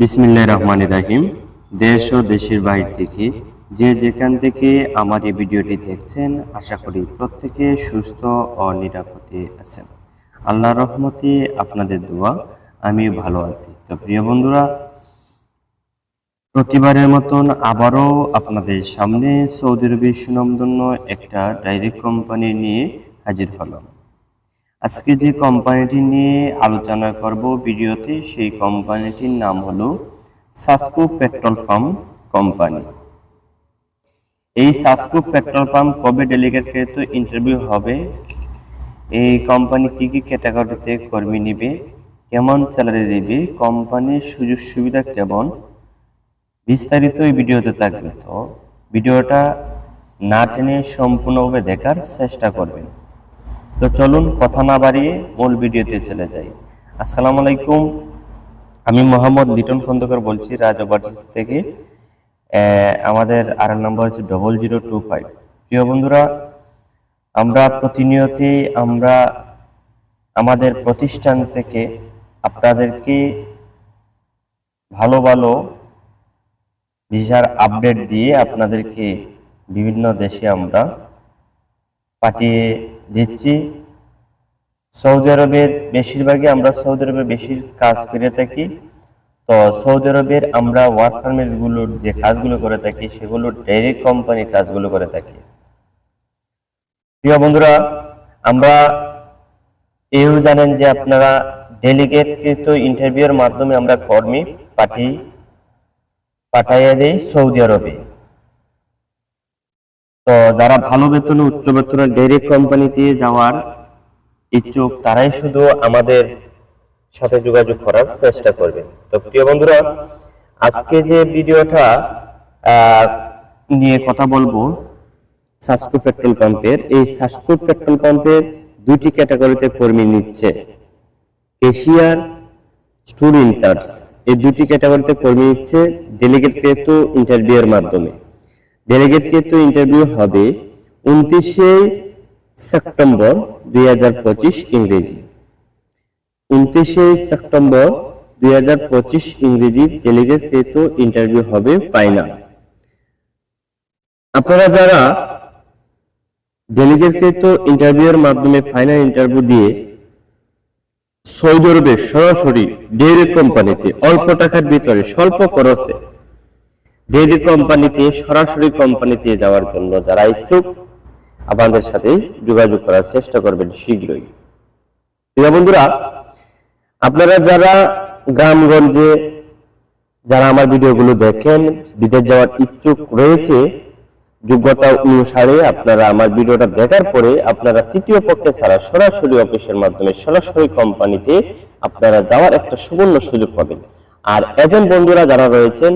বিসমিল্লাহ রহমান রাহিম। দেশ ও দেশের বাইরে থেকে যে যেখান থেকে আমার এই ভিডিওটি দেখছেন, আশা করি প্রত্যেকে সুস্থ ও নিরাপদে আছেন। আল্লাহ রহমতে আপনাদের দোয়া আমি ভালো আছি। তো প্রিয় বন্ধুরা, প্রতিবারের মতন আবারও আপনাদের সামনে সৌদি আরবের সুনামধন্য একটা ডাইরেক্ট কোম্পানি নিয়ে হাজির হলাম। আজকে যে কোম্পানিটি নিয়ে আলোচনা করব ভিডিওতে, সেই কোম্পানিটির নাম হলো সাসকো পেট্রোল পাম্প কোম্পানি। এই সাসকো পেট্রোল পাম্প কবে ডেলিগেট কৃত ইন্টারভিউ হবে, এই কোম্পানি কি কি ক্যাটাগরিতে কর্মী নিবে, কেমন স্যালারি দেবে, কোম্পানির সুযোগ সুবিধা কেমন, বিস্তারিত এই ভিডিওতে থাকবে। তো ভিডিওটা না টেনে সম্পূর্ণভাবে দেখার চেষ্টা করবেন। তো চলুন কথা না বাড়িয়ে মূল ভিডিওতে চলে যাই। আসসালামু আলাইকুম। আমি মোহাম্মদ লিটন খন্দকার বলছি রাজ থেকে। আমাদের আর নাম্বার হচ্ছে ডবল জিরো টু ফাইভ প্রিয় বন্ধুরা, আমরা প্রতিনিয়তই আমরা আমাদের প্রতিষ্ঠান থেকে আপনাদেরকে ভালো ভালো ভিসার আপডেট দিয়ে আপনাদেরকে বিভিন্ন দেশে আমরা পাঠিয়ে দিচ্ছি। সৌদি আরবের বেশিরভাগই আমরা সৌদি আরবে বেশি কাজ করে থাকি। তো সৌদি আরবের আমরা ওয়ার্ক পারমিটগুলোর যে কাজগুলো করে থাকি, সেগুলো ডাইরেক্ট কোম্পানির কাজগুলো করে থাকি। প্রিয় বন্ধুরা, আমরা এও জানেন যে আপনারা ডেলিগেটকৃত ইন্টারভিউর মাধ্যমে আমরা কর্মী পাঠিয়ে, পাঠাইয়া দেই সৌদি আরবে। তো যারা ভালো বেতনে, উচ্চ বেতনে ডাইরেক্ট কোম্পানিতে যাওয়ার ইচ্ছুক, তারাই শুধু আমাদের সাথে যোগাযোগ করার চেষ্টা করবে। তো প্রিয় বন্ধুরা, আজকে যে ভিডিওটা নিয়ে কথা বলব সাসকো পেট্রোল পাম্পের এই সাসকো পেট্রোল পাম্পের দুটি ক্যাটাগরিতে কর্মী নিচ্ছে এশিয়ার স্টুডেন্ট ইনচার্জ এই দুটি ক্যাটাগরিতে কর্মী নিচ্ছে ডেলিগেট কৃত ইন্টারভিউয়ের মাধ্যমে। ডেলিগেট কৃত ইন্টারভিউ হবে উনত্রিশে সেপ্টেম্বর দুই হাজার পঁচিশ ইংরেজি। উনত্রিশে সেপ্টেম্বর দুই হাজার পঁচিশ ইংরেজি ডেলিগেট কৃত ইন্টারভিউ হবে ফাইনাল আপনারা যারা ডেলিগেট কৃত ইন্টারভিউয়ের মাধ্যমে ফাইনাল ইন্টারভিউ দিয়ে সৌদি আরবে সরাসরি ডেয়ারি কোম্পানিতে অল্প টাকার ভিতরে, স্বল্প খরচে ডেয়ারি কোম্পানিতে, সরাসরি কোম্পানিতে যাওয়ার জন্য যারা ইচ্ছুক আমাদের সাথে যোগাযোগ করার চেষ্টা করবেন শীঘ্রই। প্রিয় বন্ধুরা, আপনারা যারা গ্রামগঞ্জে, যারা আমার ভিডিওগুলো দেখেন, বিদেশ যাওয়ার ইচ্ছুক রয়েছে, যোগ্যতা অনুসারে আপনারা আমার ভিডিওটা দেখার পরে আপনারা তৃতীয় পক্ষে ছাড়া সরাসরি অফিসের মাধ্যমে সরাসরি কোম্পানিতে আপনারা যাওয়ার একটা সুবর্ণ সুযোগ পাবেন। আর এজেন্ট বন্ধুরা যারা রয়েছেন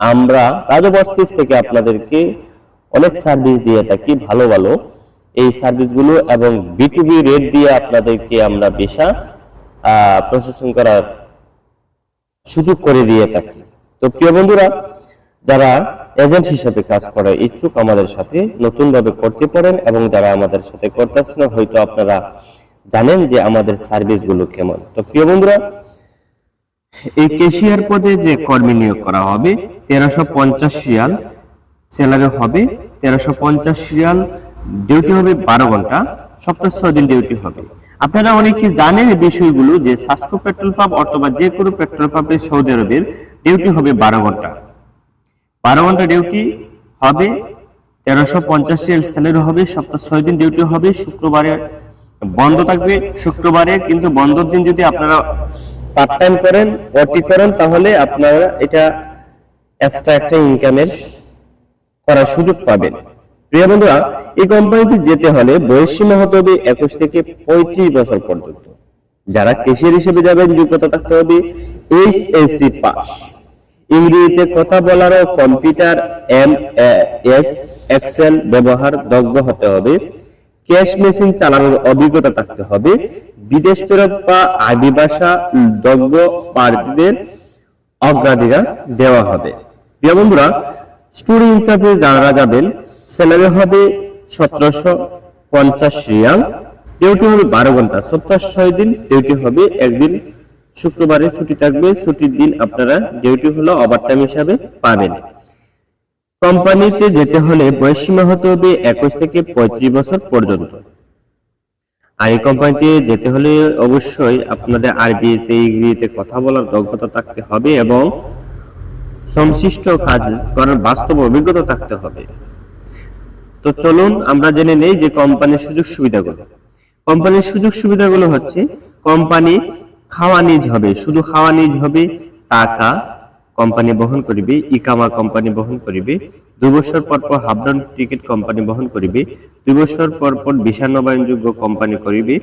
আমরা রাজবর্সিস থেকে আপনাদেরকে অনেক সার্ভিস দিয়ে থাকি, ভালো ভালো। এই সার্ভিসগুলো এবং বিটুবি রেট দিয়ে আপনাদেরকে আমরা ভিসা প্রসেসিং করার সুযোগ করে দিয়ে থাকি। তো প্রিয় বন্ধুরা, যারা এজেন্ট হিসেবে কাজ করে, ইচ্ছুক আমাদের সাথে নতুন ভাবে করতে পারেন এবং যারা আমাদের সাথে করতেছেন, হয়তো আপনারা জানেন যে আমাদের সার্ভিসগুলো কেমন। তো প্রিয় বন্ধুরা এই কেশিয়ার পদে যে কর্মী নিয়োগ করা হবে, তেরোশো পঞ্চাশ রিয়াল। স্যালারি হবে তেরোশো পঞ্চাশ রিয়াল। ডিউটি হবে বারো ঘণ্টা। সপ্তাহ ছয় দিন ডিউটি হবে। আপনারা অনেকে জানেন এই বিষয়গুলো যে সাসকো পেট্রোল পাম্প অথবা যে কোনো পেট্রোল পাম্পে সৌদি আরবের ডিউটি হবে বারো ঘণ্টা। বারো ঘণ্টা ডিউটি হবে, তেরোশো পঞ্চাশ রিয়াল স্যালারি হবে, সপ্তাহ ছয় দিন ডিউটি হবে, শুক্রবারে বন্ধ থাকবে, শুক্রবারে কিন্তু বন্ধর দিন যদি আপনারা পার্ট টাইম করেন ওটি করেন, তাহলে আপনারা এটা এক্সট্রা একটা ইনকামের করার সুযোগ পাবেন। প্রিয় বন্ধুরা, এই কোম্পানিতে যেতে হলে হতে হবে একুশ থেকে পঁয়ত্রিশ বছর পর্যন্ত। যারা কেশিয়ার হিসেবে যাবেন, যোগ্যতা থাকতে হবে এইচ এসি পাস ইংরেজিতে কথা বলার ও কম্পিউটার এম এস এক্সেল ব্যবহার দক্ষ হতে হবে। ক্যাশ মেশিন চালানোর অভিজ্ঞতা থাকতে হবে। বিদেশ ফেরত বা আরবি ভাষা দক্ষ প্রার্থীদের অগ্রাধিকার দেওয়া হবে। প্রিয় বন্ধুরা, স্টুডেন্ট ইনচার্জে যারা যাবেন স্যালারি হবে সতেরোশো পঞ্চাশ রিয়াল ডিউটি হবে বারো ঘণ্টা। সপ্তাহ ছয় দিন ডিউটি হবে একদিন। শুক্রবারে ছুটি থাকবে, ছুটির দিন আপনারা ডিউটি হলো ওভারটাইম হিসাবে পাবেন। কোম্পানিতে যেতে হলে বয়স সীমা হতে হবে একুশ থেকে পঁয়ত্রিশ বছর পর্যন্ত। আর এই কোম্পানিতে যেতে হলে অবশ্যই আপনাদের আরবিতে ইংরেজিতে কথা বলার দক্ষতা থাকতে হবে এবং সংশ্লিষ্ট কাজ করার বাস্তব অভিজ্ঞতা থাকতে হবে। তো চলুন আমরা জেনে নেই যে কোম্পানির সুযোগ সুবিধাগুলো। কোম্পানির সুযোগ সুবিধাগুলো হচ্ছে কোম্পানি খাওয়া নিজ হবে। শুধু খাওয়া নিজ হবে টাকা কোম্পানি বহন করিবে, ইকামা কোম্পানি বহন করিবে। দুই বছর পর পর হাফডাউন টিকিট কোম্পানি বহন করিবে, দুই বছর পর পর ভিসা নবায়নযোগ্য কোম্পানি করিবে।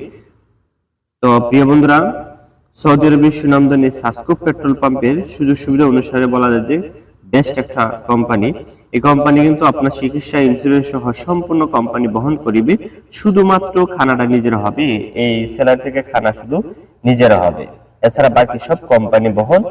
তো প্রিয় বন্ধুরা, সৌদি আরবের সুনামদানি সাসকো পেট্রোল পাম্পের সুযোগ সুবিধা অনুসারে বলা যায় যে বেস্ট একটা কোম্পানি। এই কোম্পানি কিন্তু আপনার চিকিৎসা ইন্স্যুরেন্স সহ সম্পূর্ণ কোম্পানি বহন করিবে। শুধুমাত্র খানাটা নিজের হবে, এই সেলার থেকে খানা শুধু নিজের হবে। এছাড়া বাকি সব কোম্পানি বহন